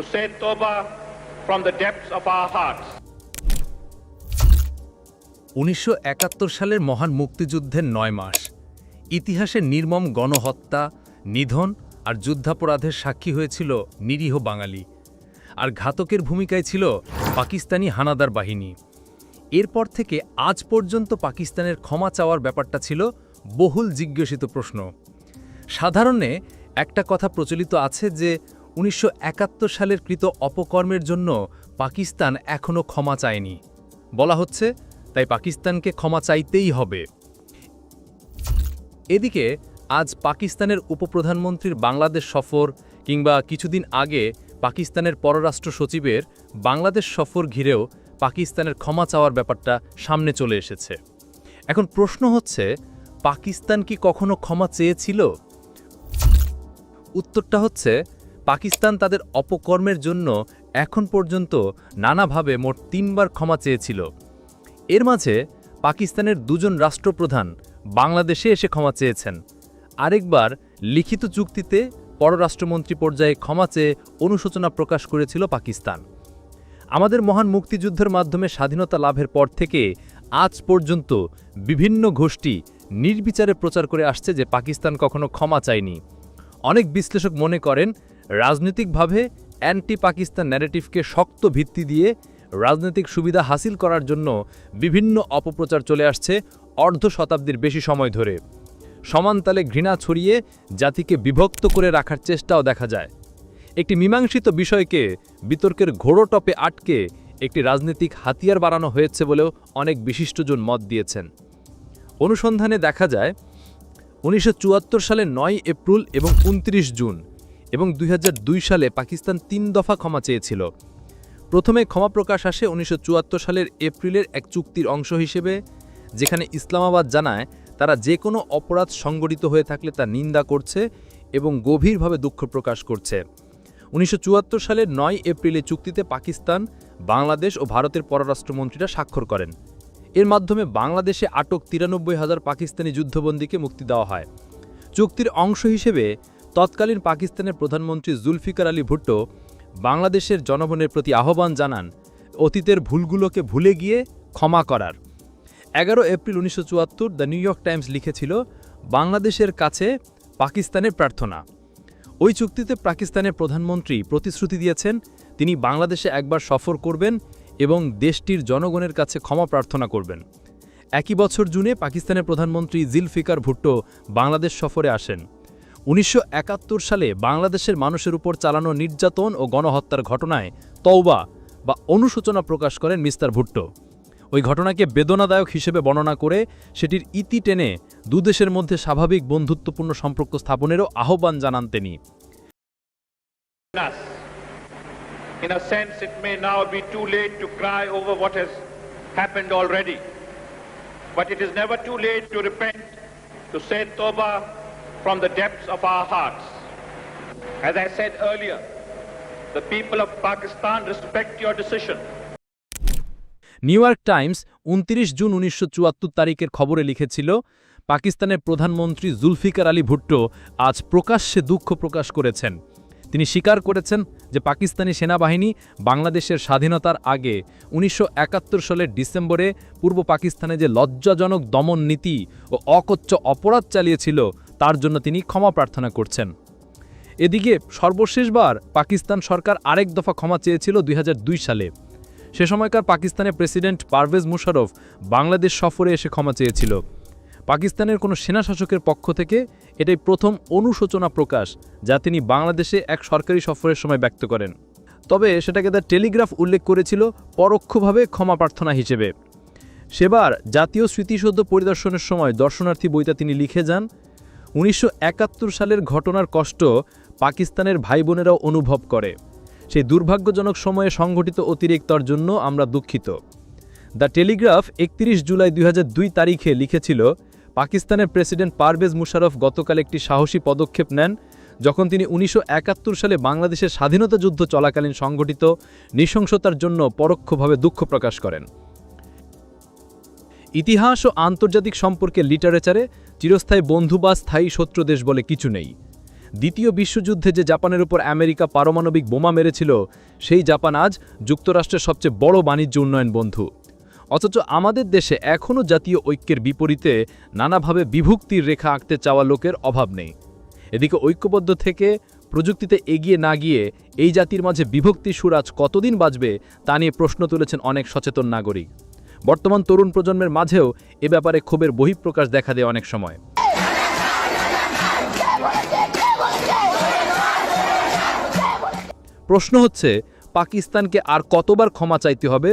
to say Toba from the depths of our hearts. উনিশশো একাত্তর সালের মহান মুক্তিযুদ্ধের নয় মাস। ইতিহাসের নির্মম গণহত্যা, নিধন আর যুদ্ধাপরাধের সাক্ষী হয়েছিল নিরীহ বাঙালি। আর ঘাতকের ভূমিকায় ছিল পাকিস্তানি হানাদার বাহিনী। এরপর থেকে আজ পর্যন্ত পাকিস্তানের ক্ষমা চাওয়ার ব্যাপারটা ছিল বহুল জিজ্ঞাসিত প্রশ্ন। সাধারণে একটা কথা প্রচলিত আছে যে উনিশশো একাত্তর সালের কৃত অপকর্মের জন্য পাকিস্তান এখনও ক্ষমা চায়নি। বলা হচ্ছে, তাই পাকিস্তানকে ক্ষমা চাইতেই হবে। এদিকে, আজ পাকিস্তানের উপপ্রধানমন্ত্রীর বাংলাদেশ সফর কিংবা কিছুদিন আগে পাকিস্তানের পররাষ্ট্র সচিবের বাংলাদেশ সফর ঘিরেও পাকিস্তানের ক্ষমা চাওয়ার ব্যাপারটা সামনে চলে এসেছে। এখন প্রশ্ন হচ্ছে, পাকিস্তান কি কখনো ক্ষমা চেয়েছিল? উত্তরটা হচ্ছে পাকিস্তান তাদের অপকর্মের জন্য এখন পর্যন্ত নানাভাবে মোট তিনবার ক্ষমা চেয়েছিল। এর মাঝে পাকিস্তানের দুজন রাষ্ট্রপ্রধান বাংলাদেশে এসে ক্ষমা চেয়েছেন। আরেকবার লিখিত চুক্তিতে পররাষ্ট্রমন্ত্রী পর্যায়ে ক্ষমা চেয়ে অনুশোচনা প্রকাশ করেছিল পাকিস্তান। আমাদের মহান মুক্তিযুদ্ধের মাধ্যমে স্বাধীনতা লাভের পর থেকে আজ পর্যন্ত বিভিন্ন গোষ্ঠী নির্বিচারে প্রচার করে আসছে যে পাকিস্তান কখনো ক্ষমা চায়নি। অনেক বিশ্লেষক মনে করেন রাজনৈতিকভাবে অ্যান্টি পাকিস্তান ন্যারেটিভকে শক্ত ভিত্তি দিয়ে রাজনৈতিক সুবিধা হাসিল করার জন্য বিভিন্ন অপপ্রচার চলে আসছে অর্ধ শতাব্দীর বেশি সময় ধরে। সমানতালে ঘৃণা ছড়িয়ে জাতিকে বিভক্ত করে রাখার চেষ্টাও দেখা যায়। একটি মীমাংসিত বিষয়কে বিতর্কের ঘোড়োটপে আটকে একটি রাজনৈতিক হাতিয়ার বাড়ানো হয়েছে বলেও অনেক বিশিষ্টজন মত দিয়েছেন। অনুসন্ধানে দেখা যায়, উনিশশো চুয়াত্তর সালে নয় এপ্রিল এবং উনত্রিশ জুন এবং দুই হাজার দুই সালে পাকিস্তান তিন দফা ক্ষমা চেয়েছিল। প্রথমে ক্ষমা প্রকাশ আসে উনিশশো চুয়াত্তর সালের এপ্রিলের এক চুক্তির অংশ হিসেবে, যেখানে ইসলামাবাদ জানায় তারা যে কোনো অপরাধ সংগঠিত হয়ে থাকলে তা নিন্দা করছে এবং গভীরভাবে দুঃখ প্রকাশ করছে। উনিশশো চুয়াত্তর সালের নয় এপ্রিলে চুক্তিতে পাকিস্তান, বাংলাদেশ ও ভারতের পররাষ্ট্রমন্ত্রীরা স্বাক্ষর করেন। এর মাধ্যমে বাংলাদেশে আটক তিরানব্বই হাজার পাকিস্তানি যুদ্ধবন্দীকে মুক্তি দেওয়া হয়। চুক্তির অংশ হিসেবে তৎকালীন পাকিস্তানের প্রধানমন্ত্রী জুলফিকার আলী ভুট্টো বাংলাদেশের জনগণের প্রতি আহ্বান জানান অতীতের ভুলগুলোকে ভুলে গিয়ে ক্ষমা করার। এগারো এপ্রিল উনিশশো চুয়াত্তর দ্য নিউ ইয়র্ক টাইমস লিখেছিল, বাংলাদেশের কাছে পাকিস্তানের প্রার্থনা। ওই চুক্তিতে পাকিস্তানের প্রধানমন্ত্রী প্রতিশ্রুতি দিয়েছেন, তিনি বাংলাদেশে একবার সফর করবেন এবং দেশটির জনগণের কাছে ক্ষমা প্রার্থনা করবেন। একই বছর জুনে পাকিস্তানের প্রধানমন্ত্রী জিলফিকার ভুট্টো বাংলাদেশ সফরে আসেন। উনিশশো একাত্তর সালে বাংলাদেশের মানুষের উপর চালানো নির্যাতন ও গণহত্যার ঘটনায় তওবা বা অনুশোচনা প্রকাশ করেন মিস্টার ভুট্টো ওই ঘটনাকে বেদনাদায়ক হিসেবে বর্ণনা করে সেটির ইতি টেনে দুদেশের মধ্যে স্বাভাবিক বন্ধুত্বপূর্ণ সম্পর্ক স্থাপনেরও আহ্বান জানান তিনি. In a sense, it may now be too late to cry over what has happened already. But it is never too late to repent, to say Toba from the depths of our hearts. As I said earlier, the people of Pakistan respect your decision. New York Times উনত্রিশ June উনিশশো চুয়াত্তর তারিখের খবরে লিখেছিল পাকিস্তানের প্রধানমন্ত্রী জুলফিকার আলী ভুট্টো আজ প্রকাশ্যে দুঃখ প্রকাশ করেছেন তিনি স্বীকার করেছেন যে পাকিস্তানি সেনাবাহিনী বাংলাদেশের স্বাধীনতার আগে উনিশশো একাত্তর সালের ডিসেম্বরে পূর্ব পাকিস্তানে যে লজ্জাজনক দমন নীতি ও অকচ্চ অপরাধ চালিয়েছিল তার জন্য তিনি ক্ষমা প্রার্থনা করছেন। এদিকে সর্বশেষবার পাকিস্তান সরকার আরেক দফা ক্ষমা চেয়েছিল দুই হাজার দুই সালে। সে সময়কার পাকিস্তানের প্রেসিডেন্ট পারভেজ মুশারফ বাংলাদেশ সফরে এসে ক্ষমা চেয়েছিল। পাকিস্তানের কোনো সেনা শাসকের পক্ষ থেকে এটাই প্রথম অনুশোচনা প্রকাশ যা তিনি বাংলাদেশে এক সরকারি সফরের সময় ব্যক্ত করেন। তবে সেটাকে তার টেলিগ্রাফ উল্লেখ করেছিল পরোক্ষভাবে ক্ষমা প্রার্থনা হিসেবে। সেবার জাতীয় স্মৃতিসৌধ পরিদর্শনের সময় দর্শনার্থী বইটা তিনি লিখে যান উনিশশো একাত্তর সালের ঘটনার কষ্ট পাকিস্তানের ভাই বোনেরাও অনুভব করে। সেই দুর্ভাগ্যজনক সময়ে সংঘটিত অতিরিক্তর জন্য আমরা দুঃখিত। দ্য টেলিগ্রাফ একত্রিশ জুলাই দুই হাজার দুই তারিখে লিখেছিল, পাকিস্তানের প্রেসিডেন্ট পারভেজ মুশারফ গতকাল একটি সাহসী পদক্ষেপ নেন, যখন তিনি উনিশশো একাত্তর সালে বাংলাদেশের স্বাধীনতা যুদ্ধ চলাকালীন সংঘটিত নৃশংসতার জন্য পরোক্ষভাবে দুঃখ প্রকাশ করেন। ইতিহাস ও আন্তর্জাতিক সম্পর্কে লিটারেচারে চিরস্থায়ী বন্ধু বা স্থায়ী শত্রু দেশ বলে কিছু নেই। দ্বিতীয় বিশ্বযুদ্ধে যে জাপানের উপর আমেরিকা পারমাণবিক বোমা মেরেছিল, সেই জাপান আজ যুক্তরাষ্ট্রের সবচেয়ে বড় বাণিজ্য উন্নয়ন বন্ধু। অথচ আমাদের দেশে এখনও জাতীয় ঐক্যের বিপরীতে নানাভাবে বিভক্তির রেখা আঁকতে চাওয়া লোকের অভাব নেই। এদিকে ঐক্যবদ্ধ থেকে প্রযুক্তিতে এগিয়ে না গিয়ে এই জাতির মাঝে বিভক্তি সুরাজ কতদিন বাজবে তা নিয়ে প্রশ্ন তুলেছেন অনেক সচেতন নাগরিক। বর্তমান তরুণ প্রজন্মের মাঝেও এ ব্যাপারে ক্ষোভের বহিঃপ্রকাশ দেখা দেয় অনেক সময়। প্রশ্ন হচ্ছে, পাকিস্তানকে আর কতবার ক্ষমা চাইতে হবে